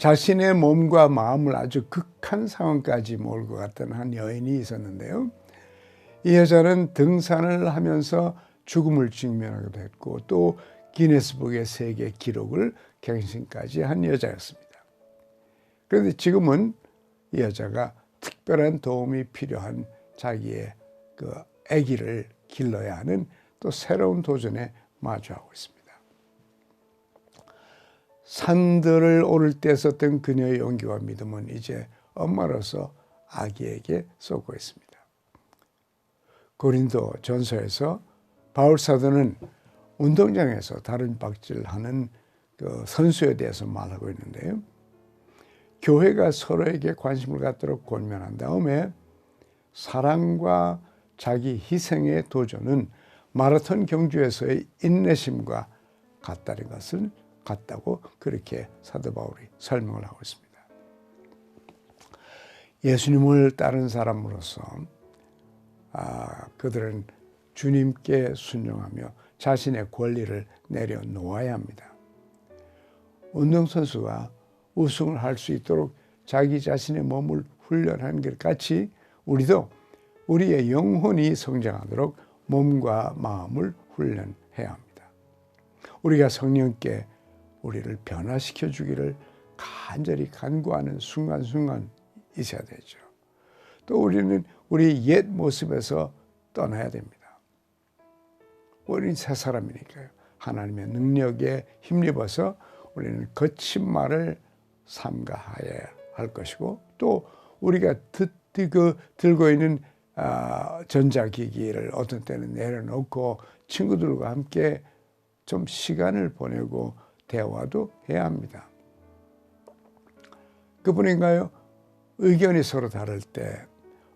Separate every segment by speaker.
Speaker 1: 자신의 몸과 마음을 아주 극한 상황까지 몰고 갔던 한 여인이 있었는데요. 이 여자는 등산을 하면서 죽음을 직면하기도 했고 또 기네스북의 세계 기록을 갱신까지 한 여자였습니다. 그런데 지금은 이 여자가 특별한 도움이 필요한 자기의 그 아기를 길러야 하는 또 새로운 도전에 마주하고 있습니다. 산들을 오를 때 썼던 그녀의 용기와 믿음은 이제 엄마로서 아기에게 쏟고 있습니다. 고린도 전서에서 바울 사도는 운동장에서 다른 박질하는 그 선수에 대해서 말하고 있는데요. 교회가 서로에게 관심을 갖도록 권면한 다음에 사랑과 자기 희생의 도전은 마라톤 경주에서의 인내심과 같다는 것을 같다고 그렇게 사도 바울이 설명을 하고 있습니다. 예수님을 따른 사람으로서 아, 그들은 주님께 순종하며 자신의 권리를 내려놓아야 합니다. 운동선수가 우승을 할 수 있도록 자기 자신의 몸을 훈련하는 것 같이 우리도 우리의 영혼이 성장하도록 몸과 마음을 훈련해야 합니다. 우리가 성령께 우리를 변화시켜 주기를 간절히 간구하는 순간순간 있어야 되죠. 또 우리는 우리 옛 모습에서 떠나야 됩니다. 우리는 새 사람이니까요. 하나님의 능력에 힘입어서 우리는 거친 말을 삼가해야 할 것이고 또 우리가 듣, 그, 들고 있는 아, 전자기기를 어떤 때는 내려놓고 친구들과 함께 좀 시간을 보내고 대화도 해야 합니다. 그뿐인가요? 의견이 서로 다를 때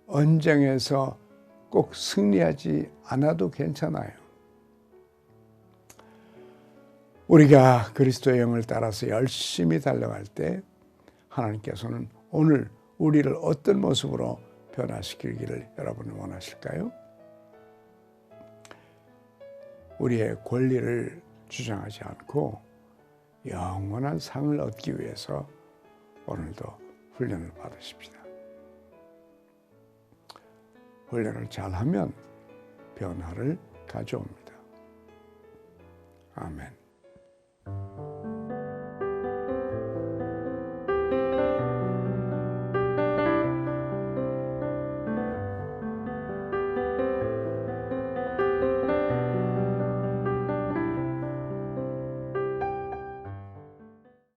Speaker 1: 언쟁에서 꼭 승리하지 않아도 괜찮아요. 우리가 그리스도의 영을 따라서 열심히 달려갈 때 하나님께서는 오늘 우리를 어떤 모습으로 변화시키기를 여러분은 원하실까요? 우리의 권리를 주장하지 않고 영원한 상을 얻기 위해서 오늘도 훈련을 받으십시다. 훈련을 잘하면 변화를 가져옵니다. 아멘.